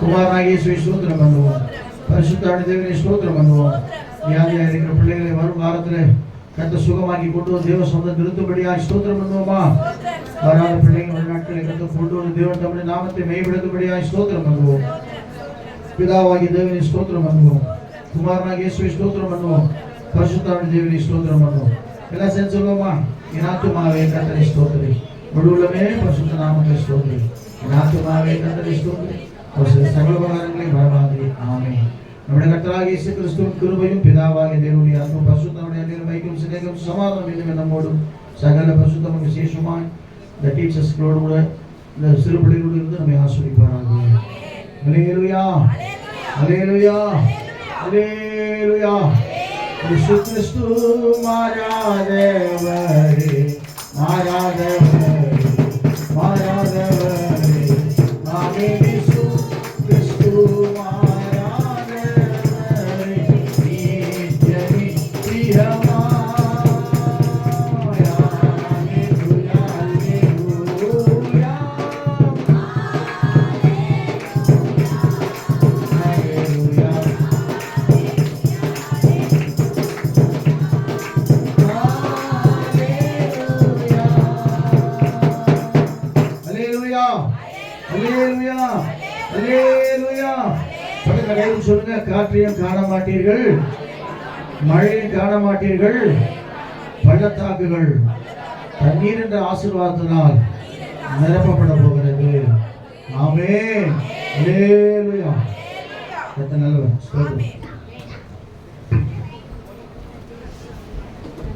குமாரனாகிய இயேசுவை ஸ்தோத்திரம் பண்ணுவோம் பரிசுத்தாடி தேவனை ஸ்தோத்திரம் பண்ணுவோம் வியாதியா இருக்கிற பிள்ளைகளை வரும் வாரத்தில் கத்த சுகமாக்கி கொண்டு வந்து தேவ சொந்த நிறுத்தும்படியா ஸ்தோத்திரம் பண்ணுவோமா வராத பிள்ளைகள் ஒரு நாட்களை கத்த கொண்டு வந்து தேவன் தமிழ் நாமத்தை மெய்படுத்தும்படியா ஸ்தோத்திரம் பண்ணுவோம் பிதாவாகி தேவனை ஸ்தோத்திரம் பண்ணுவோம் குமாரனாகிய இயேசுவை ஸ்தோத்திரம் பண்ணுவோம் பரிசுத்தாடி தேவனை ஸ்தோத்திரம் பண்ணுவோம் எல்லாம் சேர்ந்து சொல்லுவோமா என் ஆத்துமாவே கத்தனை ஸ்தோத்திரி முழுவதுமே பரிசுத்த நாமத்தை ஸ்தோத்திரி என் ஆத்துமாவே கத்தனை ஸ்தோத்திரி ஒரு சில சகல உபகாரங்களையும் வரவாது ஆமே നമ്മുടെ കർത്താവായ യേശു ക്രിസ്തുവും കൃപയും പിതാവായ ദൈവയുടെ ആത്മ പരിശുദ്ധമായ നിർവഹിക്കും സ്നേഹം സമാധാനം എന്നിവ നമ്മോടും സകല പരിശുദ്ധവും വിശേഷമായി the ടീച്ചേഴ്സുകളോടുകൂടെ இந்த சிறு பிள்ளைகளோடு இருந்து நம்மை ஆஸ்வதிப்பாராக ஹalleluya ஹalleluya ஹalleluya യേശു ക്രിസ്തു മാരാദേവരേ മാരാദേവരേ Hallelujah. Hallelujah. சொல்லுங்க. காற்றையும் காண மாட்டீர்கள் மழையும் காண மாட்டீர்கள் பள்ளத்தாக்குகள் தண்ணீர் என்ற ஆசீர்வாதத்தினால் நிரப்பப்பட போகிறது. ஆமே நல்லவர்.